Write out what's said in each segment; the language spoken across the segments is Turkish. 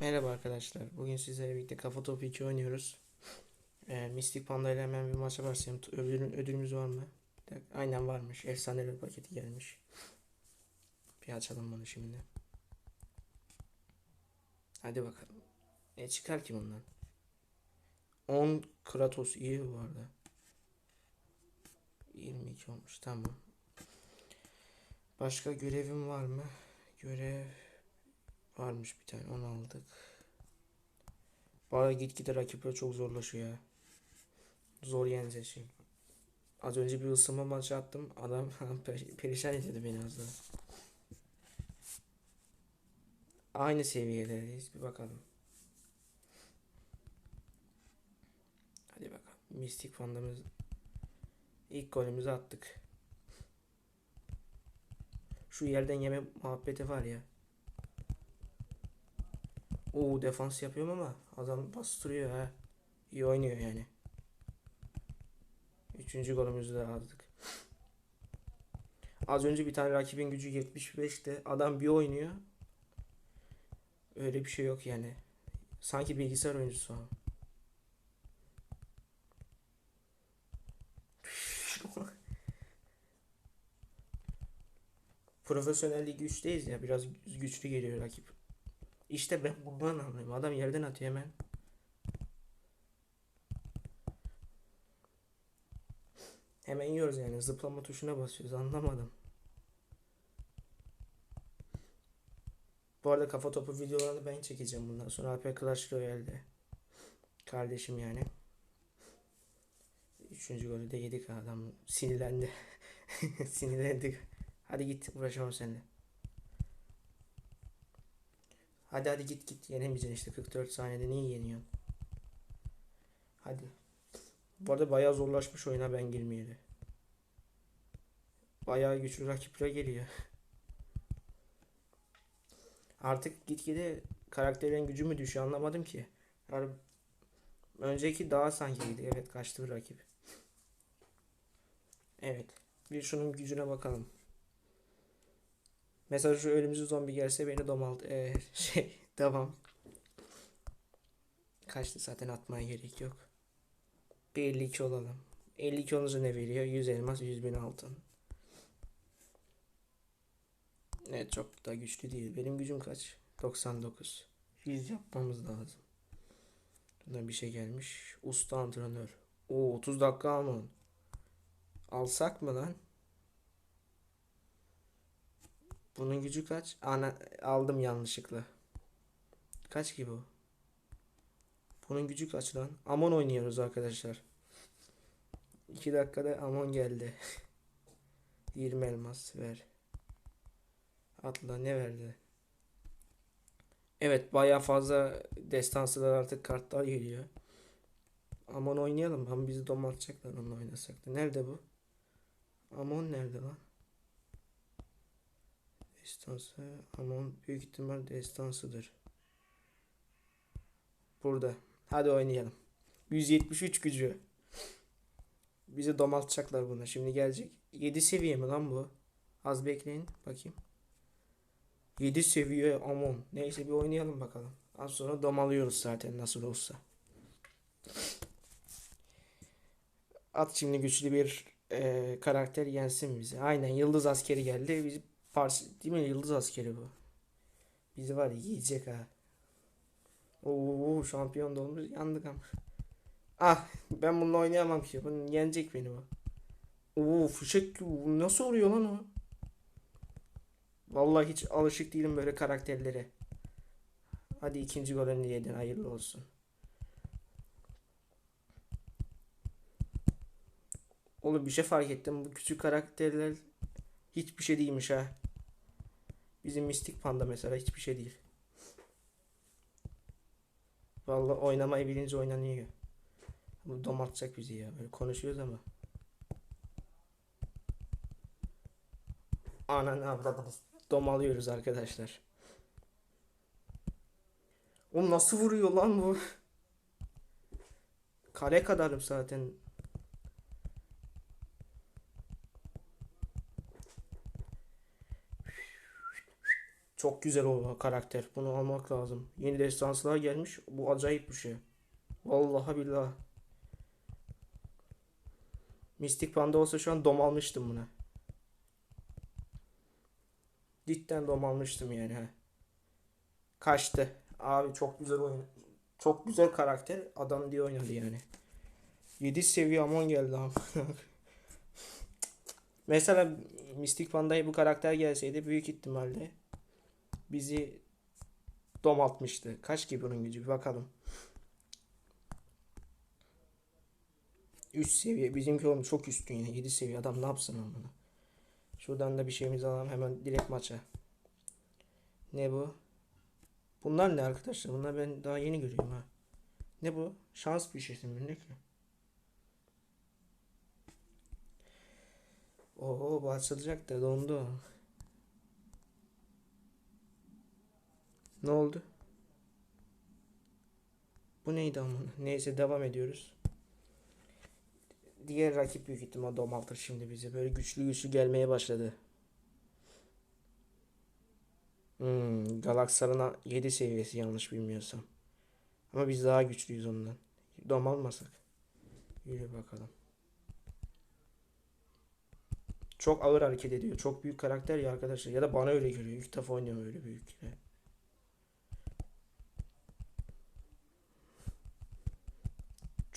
Merhaba arkadaşlar. Bugün sizlerle birlikte Kafa Topu 2 oynuyoruz. Ee, Mystic Panda ile hemen bir maça başlayalım. Ödül, ödülümüz var mı? Bir Aynen varmış. Efsaneler paketi gelmiş. Bir açalım bunu şimdi. Hadi bakalım. Ne çıkar ki bundan? 10 Kratos iyi bu arada. 22 olmuş tamam. Başka görevim var mı? Görev Varmış bir tane onu aldık. Bana gitgide rakipler çok zorlaşıyor ya. Zor yeneceğiz şimdi. Az önce bir ısınma maçı attım. Adam per- perişan etti beni az daha. Aynı seviyedeyiz. Bir bakalım. Hadi bakalım. Mistik fandamız ilk golümüzü attık. Şu yerden yeme muhabbeti var ya. Oo defans yapıyorum ama adam bastırıyor ha. İyi oynuyor yani. Üçüncü golümüzü de aldık. Az önce bir tane rakibin gücü 75'te adam bir oynuyor. Öyle bir şey yok yani. Sanki bilgisayar oyuncusu o. Profesyonel lig 3'teyiz ya biraz güçlü geliyor rakip. İşte ben bundan anlıyorum. Adam yerden atıyor hemen. Hemen yiyoruz yani. Zıplama tuşuna basıyoruz. Anlamadım. Bu arada kafa topu videolarını ben çekeceğim bundan sonra. Alper Clash Royale'de. Kardeşim yani. Üçüncü golü de yedik adam. Sinirlendi. Sinirlendik. Hadi git uğraşamam seninle. Hadi hadi git git yenemeyeceksin işte 44 saniyede niye yeniyorsun? Hadi. Bu arada bayağı zorlaşmış oyuna ben girmeyeli. Bayağı güçlü rakipler geliyor. Artık gitgide karakterin gücü mü düşüyor anlamadım ki. Yani önceki daha sanki iyiydi. Evet kaçtı bir rakip. Evet. Bir şunun gücüne bakalım. Mesela şu ölümsüz zombi gelse beni domalt. Ee, şey devam. Kaçtı zaten atmaya gerek yok. Bir 52 olalım. 52 olunca ne veriyor? 100 elmas 100 bin altın. Evet çok da güçlü değil. Benim gücüm kaç? 99. 100 yapmamız lazım. Buradan bir şey gelmiş. Usta antrenör. Oo 30 dakika alman. Alsak mı lan? Bunun gücü kaç? Ana aldım yanlışlıkla. Kaç ki bu? Bunun gücü kaç lan? Amon oynuyoruz arkadaşlar. 2 dakikada Amon geldi. 20 elmas ver. Atla ne verdi? Evet baya fazla destansılar artık kartlar geliyor. Amon oynayalım. Ama bizi domaltacaklar onunla oynasak da. Nerede bu? Amon nerede lan? Destansı. Amon büyük ihtimal destansıdır. Burada. Hadi oynayalım. 173 gücü. Bizi domaltacaklar buna. Şimdi gelecek. 7 seviye mi lan bu? Az bekleyin. Bakayım. 7 seviye Amon. Neyse bir oynayalım bakalım. Az sonra domalıyoruz zaten nasıl olsa. At şimdi güçlü bir e, karakter yensin bizi. Aynen yıldız askeri geldi. Bizi Pars değil mi? Yıldız askeri bu. Bizi var yiyecek ha. Oo şampiyon da olmuş. Yandık ama. Ah ben bununla oynayamam ki. Bunu yenecek beni bu. Oo fışık. Nasıl oluyor lan o? Vallahi hiç alışık değilim böyle karakterlere. Hadi ikinci golünü yedin. Hayırlı olsun. Oğlum bir şey fark ettim. Bu küçük karakterler hiçbir şey değilmiş ha. Bizim mistik panda mesela hiçbir şey değil. Vallahi oynamayı bilince oynanıyor. Bu domatacak bizi ya. Böyle konuşuyoruz ama. Ananı avradınız. Domalıyoruz arkadaşlar. O nasıl vuruyor lan bu? Kale kadarım zaten. Çok güzel o karakter. Bunu almak lazım. Yeni destanslar gelmiş. Bu acayip bir şey. Vallahi billahi. Mystic Panda olsa şu an dom almıştım buna. Cidden dom almıştım yani. He. Kaçtı. Abi çok güzel oyun. Çok güzel karakter. Adam diye oynadı yani. 7 seviye Amon geldi ama. Mesela Mystic Panda'ya bu karakter gelseydi büyük ihtimalle bizi domaltmıştı. Kaç ki bunun gücü bir bakalım. 3 seviye bizimki oğlum çok üstün ya 7 seviye adam ne yapsın onu. Şuradan da bir şeyimizi alalım hemen direkt maça. Ne bu? Bunlar ne arkadaşlar? Bunlar ben daha yeni görüyorum ha. Ne bu? Şans bir şey mi? Ne ki? Oo bu açılacak da dondu. Ne oldu? Bu neydi ama? Neyse devam ediyoruz. Diğer rakip büyük ihtimal domaltır şimdi bize. Böyle güçlü güçlü gelmeye başladı. Hmm, Galaksar'ın 7 seviyesi yanlış bilmiyorsam. Ama biz daha güçlüyüz ondan. Domalmasak. Yürü bakalım. Çok ağır hareket ediyor. Çok büyük karakter ya arkadaşlar. Ya da bana öyle geliyor. İlk defa oynuyorum öyle büyük.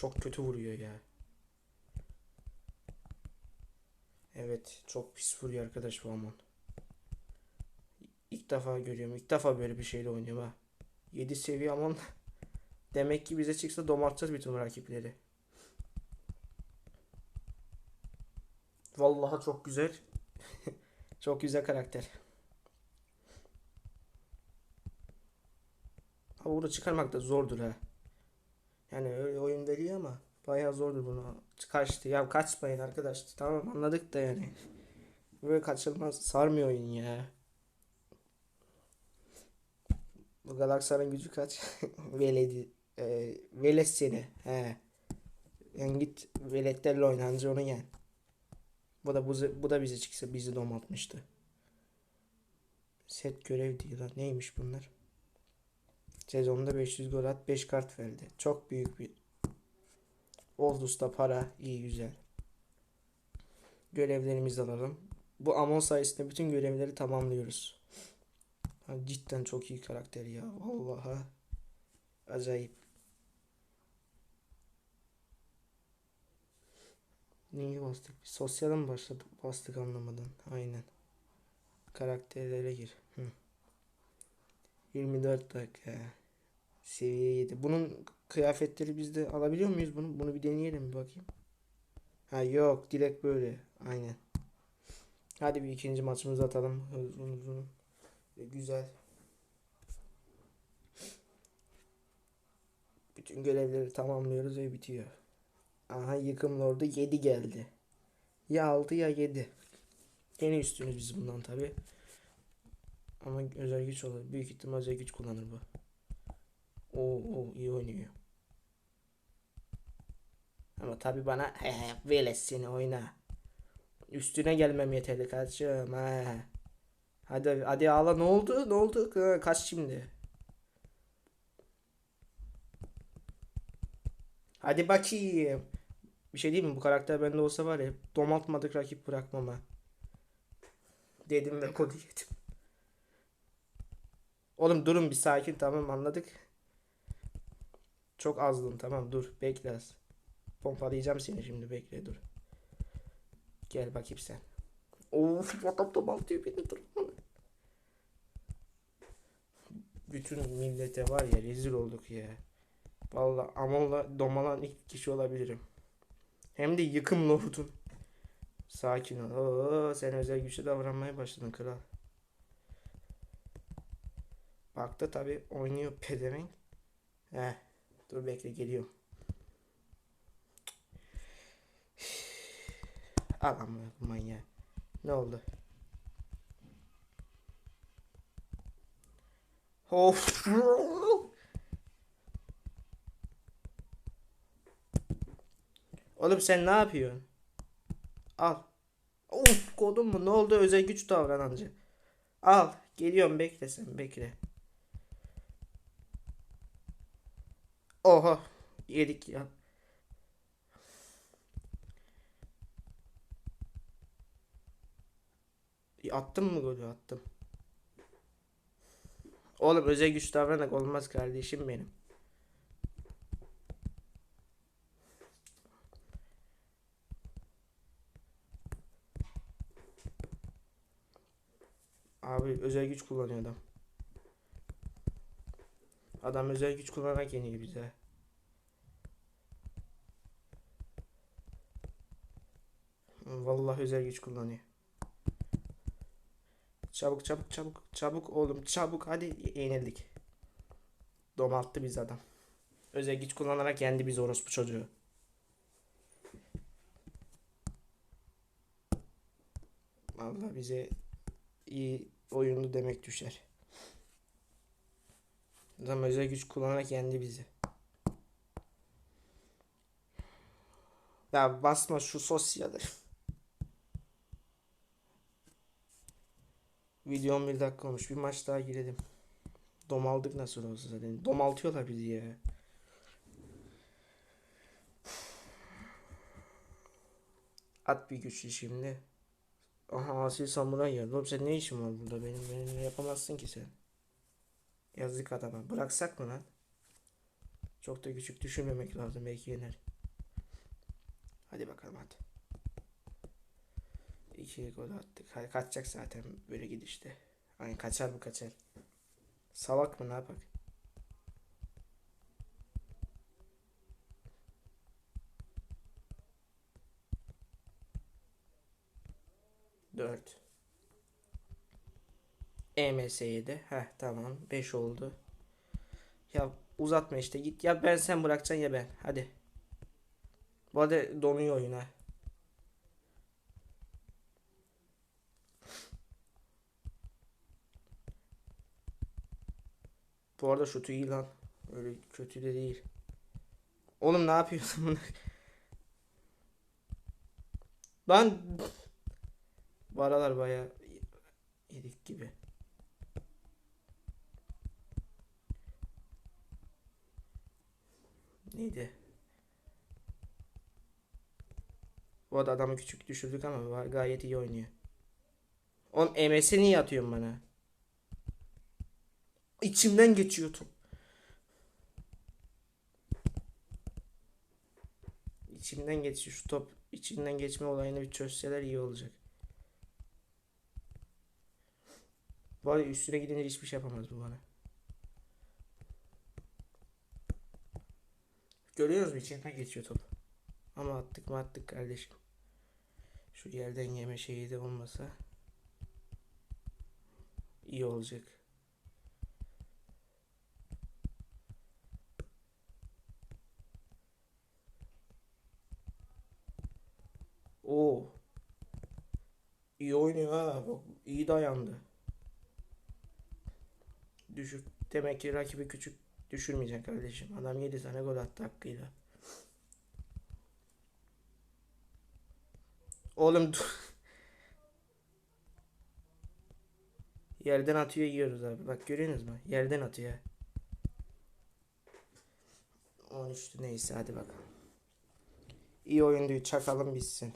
Çok kötü vuruyor ya. Evet, çok pis vuruyor arkadaş bu Amon. İlk defa görüyorum. İlk defa böyle bir şeyle oynuyorum ha. 7 seviye Amon. Demek ki bize çıksa domartacağız bütün rakipleri. Vallahi çok güzel. çok güzel karakter. Ama burada çıkarmak da zordur ha. Yani veriyor ama bayağı zordur bunu. Kaçtı. Ya kaçmayın arkadaş. Tamam anladık da yani. Böyle kaçılmaz. Sarmıyor oyun ya. Bu Galaksaray'ın gücü kaç? Veledi. E, velet seni. He. Yani git veletlerle oynanca onu yen. Bu da bu, bu da bize çıksa bizi domaltmıştı. Set görev değil lan. Neymiş bunlar? Sezonda 500 gol at 5 kart verdi. Çok büyük bir Oldus'ta para iyi güzel. Görevlerimizi alalım. Bu Amon sayesinde bütün görevleri tamamlıyoruz. Cidden çok iyi karakter ya. Vallahi acayip. Neyi bastık? Sosyal mı başladık? Bastık anlamadım. Aynen. Karakterlere gir. Hı. 24 dakika. Seviye 7. Bunun kıyafetleri biz de alabiliyor muyuz bunu? Bunu bir deneyelim bir bakayım. Ha yok direkt böyle. Aynen. Hadi bir ikinci maçımızı atalım. Uzun uzun. Güzel. Bütün görevleri tamamlıyoruz ve bitiyor. Aha yıkım lordu 7 geldi. Ya 6 ya 7. Yine üstünüz biz bundan tabi. Ama özel güç olur. Büyük ihtimal özel güç kullanır bu. Oo, oo iyi oynuyor. Ama tabi bana he he velet seni oyna. Üstüne gelmem yeterli kaçım he. Hadi hadi ağla ne oldu? Ne oldu? Kaç şimdi. Hadi bakayım. Bir şey diyeyim mi? Bu karakter bende olsa var ya domaltmadık rakip bırakmam ha. Dedim ve kodu yedim. Oğlum durun bir sakin tamam anladık. Çok azdın tamam dur bekle az. Pompalayacağım seni şimdi bekle dur. Gel bakayım sen. Of adam domaltıyor beni dur. Bütün millete var ya rezil olduk ya. Vallahi Amon'la domalan ilk kişi olabilirim. Hem de yıkım lordun. Sakin ol. Oo, sen özel güçlü davranmaya başladın kral. Baktı tabi oynuyor pedevenk. Heh. Dur bekle geliyorum. Al manyağı. Ne oldu? Of. Oğlum sen ne yapıyorsun? Al. Of kodum mu? Ne oldu özel güç davranıncı? Al. Geliyorum bekle sen bekle. Oha. Yedik ya. Attım mı golü attım. Oğlum özel güç davranarak olmaz kardeşim benim. Abi özel güç kullanıyor adam. Adam özel güç kullanarak yeniyor bize. Vallahi özel güç kullanıyor. Çabuk çabuk çabuk çabuk oğlum çabuk hadi yenildik. Domalttı biz adam. Özel güç kullanarak yendi biz orospu çocuğu. Vallahi bize iyi oyunlu demek düşer. Adam özel güç kullanarak yendi bizi. Ya basma şu sosyalı. Video 11 dakika olmuş. Bir maç daha girelim. Domaldık nasıl olsa zaten. Domaltıyorlar bizi ya. At bir güçlü şimdi. Aha asil samuray geldi. Oğlum sen ne işin var burada? Benim benimle yapamazsın ki sen. Yazık adama. Bıraksak mı lan? Çok da küçük düşünmemek lazım. Belki yener. Hadi bakalım hadi. İki gol attık. Kaçacak zaten böyle gidişte. Hani kaçar mı kaçar. Salak mı ne yapak? Dört. EMS7. Heh tamam. 5 oldu. Ya uzatma işte git. Ya ben sen bırakacaksın ya ben. Hadi. Bu arada donuyor oyun ha. Bu arada şutu iyi lan. Öyle kötü de değil. Oğlum ne yapıyorsun bunu? Lan bu aralar baya yedik gibi. Neydi? Bu arada adamı küçük düşürdük ama gayet iyi oynuyor. On MS'i niye atıyorsun bana? İçimden geçiyor top. İçimden geçiyor şu top. İçinden geçme olayını bir çözseler iyi olacak. Var üstüne gidince hiçbir şey yapamaz bu bana. Görüyoruz mu içinden geçiyor top. Ama attık mı attık kardeşim. Şu yerden yeme şeyi de olmasa iyi olacak. Oo. İyi oynuyor ha. Bak, iyi dayandı. Düşük. Demek ki rakibi küçük düşürmeyecek kardeşim. Adam 7 tane gol attı hakkıyla. Oğlum. Yerden atıyor yiyoruz abi. Bak görüyorsunuz mu? Yerden atıyor. 13'tü neyse hadi bakalım. İyi oyundu. Çakalım bitsin.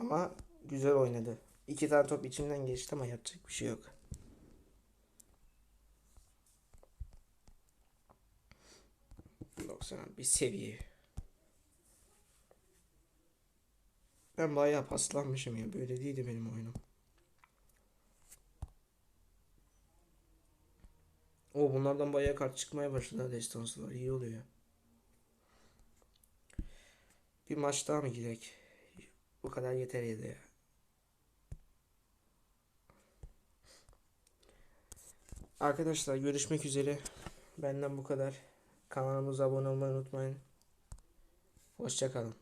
Ama güzel oynadı. İki tane top içimden geçti ama yapacak bir şey yok. Bir seviye. Ben bayağı paslanmışım ya. Böyle değildi benim oyunum. O bunlardan bayağı kart çıkmaya başladı. Destansılar iyi oluyor. Bir maç daha mı girek? Bu kadar yeter ya ya. Arkadaşlar görüşmek üzere. Benden bu kadar. Kanalımıza abone olmayı unutmayın. Hoşçakalın.